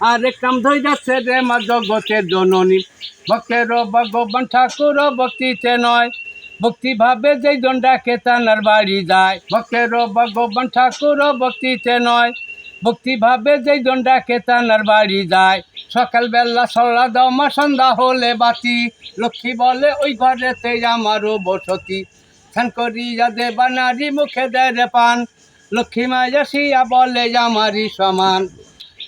আরেক নাম ধই যাচ্ছে রে মা জগতের জননী। ভক্তের ভগবান ঠাকুর ভক্তিতে নয়। ভক্তি ভাবে যেই জন ডাকে তানার বাড়ি যায়। ভক্তের ভগবান ঠাকুর ভক্তিতে নয়। ভক্তি ভাবে যেই জন ডাকে তানার বাড়ি যায়। সকালবেলা সল্লা দাও মা, সন্ধ্যা হলে বাতি। লক্ষ্মী বলে, ওই ঘরেতে আমারও বসতি। স্নান করিয়া দেবা নারী মুখে দেয় রে পান। লক্ষ্মী মায়া বলে, আমারই সমান।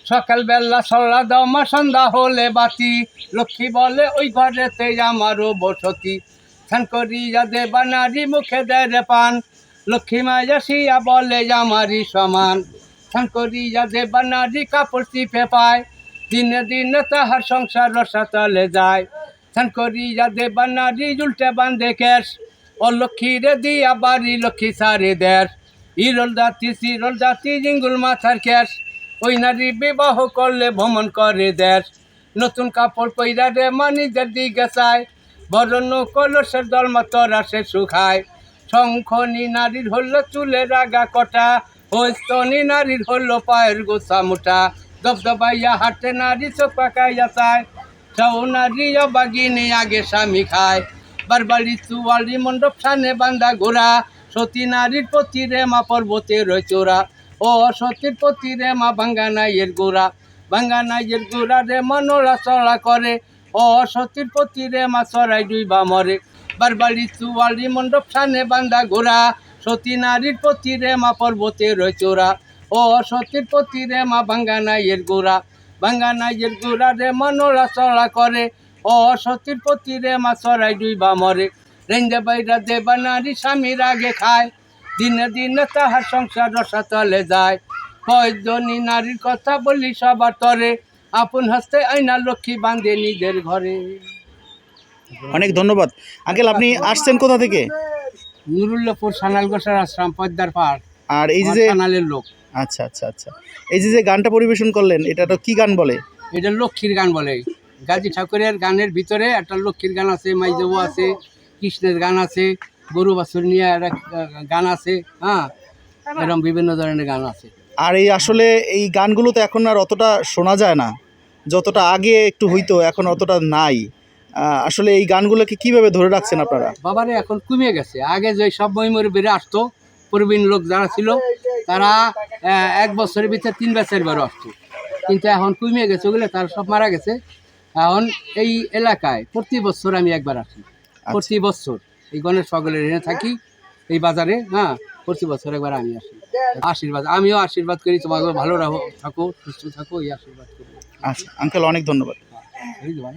সকালবেলা সল্লা দাও সন্ধ্যা হলে বাতি লক্ষ্মী বলে, ওই ঘরেতে আমারও বসতি। স্নান করিয়া দেবা নারী মুখে দেয় পান। লক্ষ্মী মায়া শিয়া বলে, আমারই সমান। স্নান করিয়া দেবা নারী কাপড় চিপে পায়। দিনে দিনে তাহার সংসার রসাতলে যায়। স্নান করিয়া দেবা নারী উল্টে বান্ধে কেশ। ও লক্ষ্মী রে দিয়া বাড়ি লক্ষ্মী সারে দেশ। ইরল জাতি, সিরল জাতি, জিঙ্গুল মাথার ক্যাশ ওই নারী বিবাহ করলে ভ্রমণ করে দেশ। নতুন কাপড় পইরা রে মানিদের দিকে চায়। বরণ কলসের দলমা তরা সে শুকায় শঙ্খনি নারীর হলো চুলের আগা কটা, হস্তনি নারীর হলো পায়ের গোছা মোটা। দবদবাইয়া হাটে নারী চোখ পাকাইয়া চায়। সৌ নারী বাগিনী আগে স্বামী খায়। বারবাড়ি চুয়ালি মণ্ডপ সানে বান্দা ঘোরা। সতী নারীর প্রতি রে মা পর্বতে রয় চোরা। ও সতীর প্রতি রে মা ভাঙ্গা নাইয়ের গোড়া, ভাঙ্গা নাইয়ের গোড়া রে মনোরা চড়া করে। ও সতীর প্রতি রে মা চড়াই ডুইবা মরে। বারবাড়ি চুয়ালি মণ্ডপ সানে বান্দা ঘোরা সতী নারীর প্রতি রে মা পর্বতে চোরা ও সতীর প্রতি রে মা ভাঙ্গা নাইয়ের গোড়া, ভাঙ্গা নাইয়ের গোড়া রে মনোরা চড়া করে। ও সতীর প্রতি রে মা চড়াই ডুইবা মরে। রেঞ্জে বাইরা দেবা নারী স্বামীর আগে খায়। দিনে দিনে তাহার সংসার রসাতলে যায়। কয়জনী নারীর কথা বলি সবার তরে আপন হস্তে আইনা লক্ষ্মী বাঁধে নিজের ঘরে। অনেক ধন্যবাদ। আঙ্কেল আপনি আসছেন কোথা থেকে? নুরুল্লাপুর সানাল গোসার আশ্রম পদ্মার পাহাড় আর এই যে যে সানালের লোক। আচ্ছা আচ্ছা আচ্ছা। এই যে যে গানটা পরিবেশন করলেন এটা তো কি গান বলে? এটা লক্ষ্মীর গান বলে। গাজী ঠাকুরের গানের ভিতরে একটা লক্ষ্মীর গান আছে মাইজবু আছে কৃষ্ণের গান আছে। গরু বাছুর নিয়ে একটা গান আছে হ্যাঁ? এরকম বিভিন্ন ধরনের গান আছে। আর এই আসলে এই গানগুলো তো এখন আর অতটা শোনা যায় না। যতটা আগে একটু হইতো এখন অতটা নাই। আসলে এই গানগুলোকে কীভাবে ধরে রাখছেন আপনারা? বাবারে এখন কমে গেছে। আগে যে সব মহিমরে বেড়ে আসতো প্রবীণ লোক যারা ছিল তারা এক বছরের ভিতরে তিন বছর বেরো আসতো। কিন্তু এখন কমে গেছে ওগুলো তারা সব মারা গেছে। এখন এই এলাকায় প্রতি বছর আমি একবার আসি। প্রতি বছর। এই গণেশ সকলের এনে থাকি এই বাজারে হ্যাঁ প্রতি বছর একবার আমি আসি। আশীর্বাদ আমিও আশীর্বাদ করি তোমাকে ভালো রাখো থাকো সুস্থ থাকো এই আশীর্বাদ করি। আচ্ছা আঙ্কেল অনেক ধন্যবাদ। ভাই।